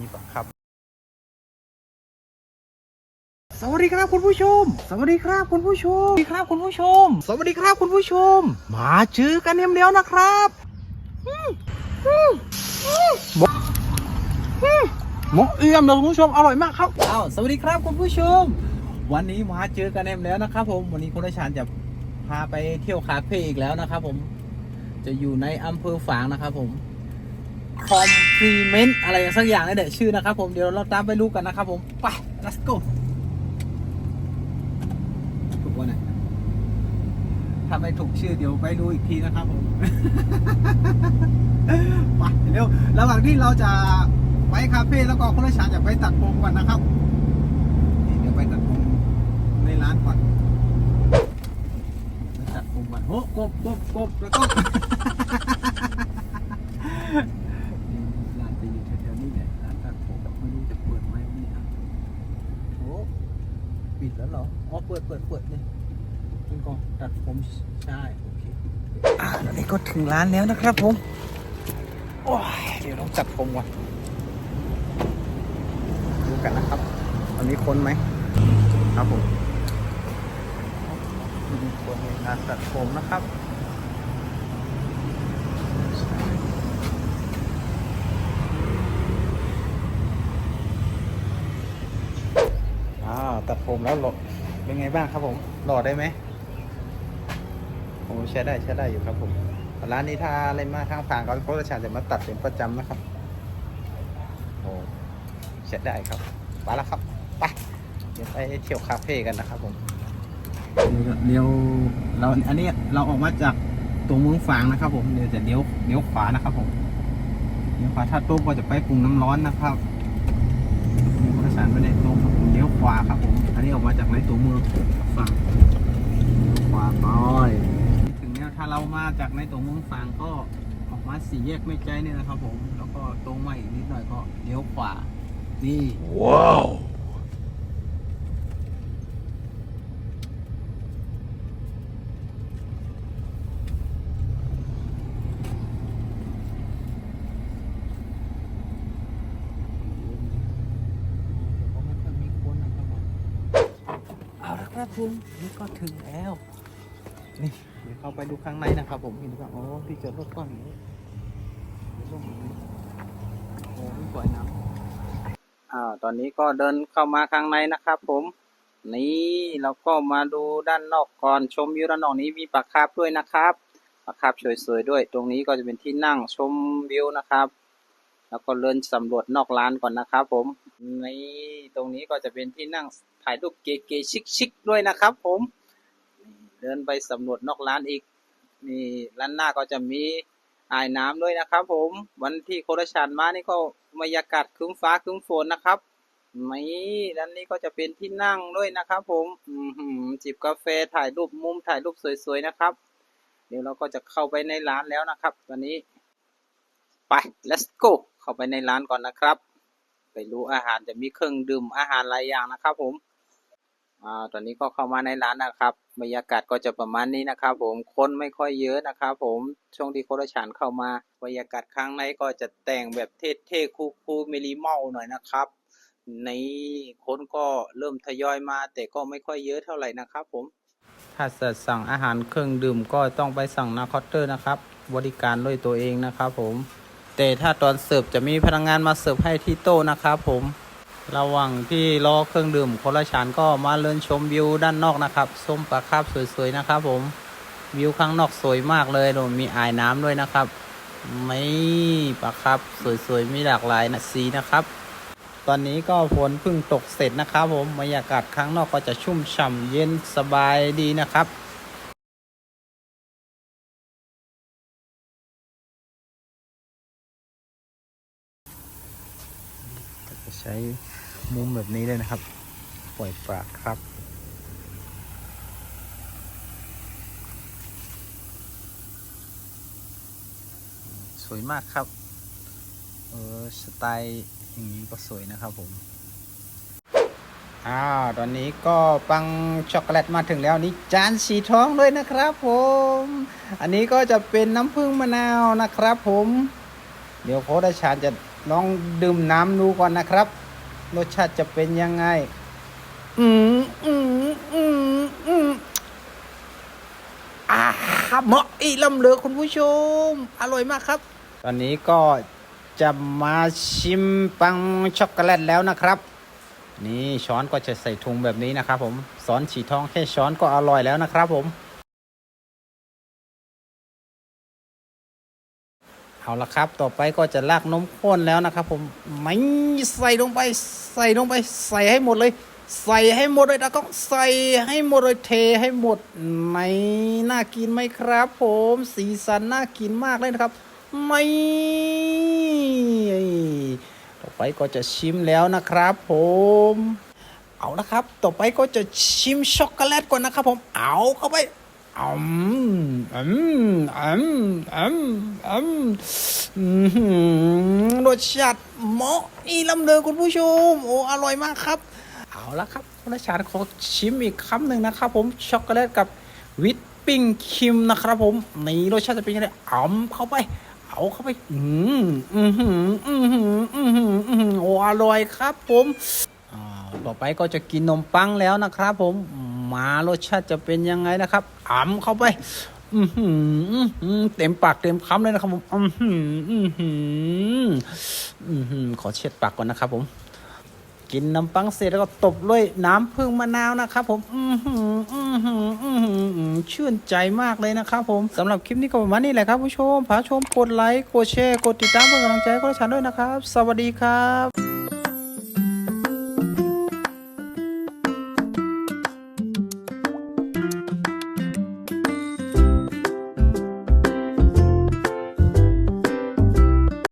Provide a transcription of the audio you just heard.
มีปะครับ สวัสดีครับคุณผู้ชม สวัสดีครับคุณผู้ชม สวัสดีครับคุณผู้ชม สวัสดีครับคุณผู้ชม มาเจอกันเอ็มเดียวนะครับอืมอืมอืมหมกอืมหมกเอี่ยมเลยคุณผู้ชมอร่อยมากครับอ้าวสวัสดีครับคุณผู้ชม วันนี้มาเจอกันเอ็มแล้วนะครับ ผม วันนี้คุณราชานจะพาไปเที่ยวคาเฟ่อีกแล้วนะครับ ผม จะอยู่ในอำเภอฝางนะครับ ผมคอม พลีเมนต์อะไรสักอย่างนี่แหละชื่อนะครับผมเดี๋ยวเราตามไปรู้กันนะครับผมไป let's go ถูกวันไหนถ้าไม่ถูกชื่อเดี๋ยวไปดูอีกทีนะครับผมไปเร็วระหว่างที่เราจะไปคาเฟ่แล้วก็คุณราชาจะไปตัดผมก่อนนะครับเดี๋ยวไปตัดผมในร้านก่อนตัดผมก่อนโอ้กบกบกบแล้วก็ ร้านจะอยู่แถวๆนี้แหละร้านตัดผมไม่รู้จะเปิดไหมเนี่ยโอ้ปิด แล้วเหรออ๋อเปิดเปิดเปิดนี่คุณกองตัดผมใช่โอเคอ่าตอนนี้ก็ถึงร้านแล้วนะครับผมโอ้ยเดี๋ยวต้องจัดผมก่อนดูกันนะครับตอนนี้คนไหมครับผมมีคนในงานตัดผมนะครับ อ้าวตัด ผมแล้วหล่อเป็นไงบ้างครับผม หล่อได้ไหมโอ้ใช้ได้ใช้ได้อยู่ครับผมร้านนี้ถ้าอะไรมาทางผ่านเขาก็จะจะมาตัดเป็นประจำนะครับโอ้ใช้ได้ครับไปแล้วครับไปเดี๋ยวไปเที่ยวคาเฟ่กันนะครับผมเดี๋ยวเราอันนี้เราออกมาจากตัวเมืองฝางนะครับ ผมเดี๋ยวจะเลี้ยวเลี้ยวขวานะครับ ผมเลี้ยวขวาถ้าโต๊ะก็จะไปปรุงน้ำร้อนนะครับมีผู้โดยสารไปในตรงครับเลี้ยวขวาครับผม อันนี้ออกมาจากในตัวเมืองฝั่งขวาน้อย ถึงแล้วถ้าเรามาจากในตัวเมืองฝั่งก็ออกมาสี่แยกไม่ใจเนี่ยนะครับผม แล้วก็ตรงมาอีกนิดหน่อยก็เลี้ยวขวานี่ว้าว เอาละ ครับผมนี่ก็ถึงแล้ว นี่เดี๋ยวเข้าไปดูข้างในนะครับ ผมเห็นว่าโอ้ที่จอดรถกว้างอย่างนี้โอ้มีปล่อยน้ำอ่าตอนนี้ก็เดินเข้ามาข้างในนะครับผม นี่เราก็มาดูด้านนอกก่อนชมวิวด้านนอกนี้มีปลาคาร์ฟด้วยนะครับปลาคาร์ฟสวยๆด้วย ตรงนี้ก็จะเป็นที่นั่งชมวิวนะครับ แล้วก็เดินสำรวจนอกร้านก่อนนะครับผมนี่ตรงนี้ก็จะเป็นที่นั่งถ่ายรูปเก๋ๆชิคๆด้วยนะครับ ผมเดินไปสำรวจนอกร้านอีกนี่ร้านหน้าก็จะมีอ่ายน้ำด้วยนะครับ ผมวันที่โคราชานมานี่ก็บรรยากาศครึ้มฟ้าครึ้มฝนนะครับนี่ด้านนี้ก็จะเป็นที่นั่งด้วยนะครับ ผมอืจิบกาแฟถ่ายรูปมุมถ่ายรูปสวยๆนะครับ เดี๋ยวเราก็จะเข้าไปในร้านแล้วนะครับตอนนี้ไป let's go เข้าไปในร้านก่อนนะครับ ไปรู้อาหารจะมีเครื่องดื่มอาหารหลายอย่างนะครับ ผมอ่าตอนนี้ก็เข้ามาในร้านนะครับ บรรยากาศก็จะประมาณนี้นะครับ ผมคนไม่ค่อยเยอะนะครับ ผมช่วงที่โครชานเข้ามาบรรยากาศข้างในก็จะแต่งแบบเท่ๆคูลๆมินิมอลหน่อยนะครับในคนก็เริ่มทยอยมา แต่ก็ไม่ค่อยเยอะเท่าไหร่นะครับ ผม ถ้าจะสั่งอาหารเครื่องดื่มก็ต้องไปสั่งนาคาน์เตอร์นะครับ บริการด้วยตัวเองนะครับผม แต่ถ้าตอนเสิร์ฟจะมีพนักงานมาเสิร์ฟให้ที่โต๊ะนะครับผมระหว่างที่รอเครื่องดื่มคนละชานก็มาเลินชมวิวด้านนอกนะครับส้มปลาคาบสวยๆนะครับผมวิวข้างนอกสวยมากเลยโดมีอ่ายน้ำด้วยนะครับ ไม่ปลาคาบสวยๆมีหลากหลายนะสีนะครับ ตอนนี้ก็ฝนเพิ่งตกเสร็จนะครับผมบรรยากาศข้างนอกก็จะชุ่มฉ่ำเย็นสบายดีนะครับ ช้มุมแบบนี้เลยนะครับ ปล่อยปลาครับสวยมากครับ เออสไตล์อย่างนี้ก็สวยนะครับผม อ้าว ตอนนี้ก็ปังช็อกโกแลตมาถึงแล้วนี่จานสีทองด้วยนะครับผม อันนี้ก็จะเป็นน้ำผึ้งมะนาวนะครับผม เดี๋ยวโค้ดอาชานจะ ลองดื่มน้ำดูก่อนนะครับ รสชาติจะเป็นยังไง อืมอืมอืมอืมอ่าเหมาะอีลำเหลือคุณผู้ชม อร่อยมากครับ ตอนนี้ก็จะมาชิมปังช็อกโกแลตแล้วนะครับ นี่ช้อนก็จะใส่ถุงแบบนี้นะครับผมสอนฉีทองแค่ช้อนก็อร่อยแล้วนะครับผม เอาละครับ ต่อไปก็จะลากนมข้นแล้วนะครับ ผมไม่ใส่ลงไป ใส่ลงไป ใส่ให้หมดเลย ใส่ให้หมดเลยนะก็ใส่ให้หมดเลยเทให้หมดในน่ากินไหมครับ ผมสีสันน่ากินมากเลยนะครับ ไม่ต่อไปก็จะชิมแล้วนะครับ ผมเอาละครับ ต่อไปก็จะชิมช็อกโกแลตก่อนนะครับ ผมเอาเข้าไป อืมอืมอืมอืมอืมอืมรสชาติเหมาะอีลำเลยคุณผู้ชม โอ้อร่อยมากครับ เอาละครับรสชาติขอชิมอีกคำหนึ่งนะครับผมช็อกโกแลตกับวิปปิ้งครีมนะครับผมนี่รสชาติจะเป็นยังไงอ่ำเข้าไปเอาเข้าไป อืมอืมอืมอืมอืมอืมอืมโอ้อร่อยครับ ผมอ่าต่อไปก็จะกินนมปังแล้วนะครับ ผม มารสชาติจะเป็นยังไงนะครับอ่ำเข้าไปอือหืออื้อหือเต็มปากเต็มคำเลยนะครับผมอือหืออื้อหืออื้อหือขอเช็ดปากก่อนนะครับผม กินน้ำปังเสร็จแล้วก็ตบด้วยน้ำผึ้งมะนาวนะครับผมอือหืออื้อหืออื้อหืออื้อชื่นใจมากเลยนะครับผมสำหรับคลิปนี้ก็ประมาณนี้แหละครับผู้ชมพาชมกดไลค์ กดแชร์ กดติดตามเพื่อเป็นกำลังใจให้กับฉันด้วยนะครับ สวัสดีครับ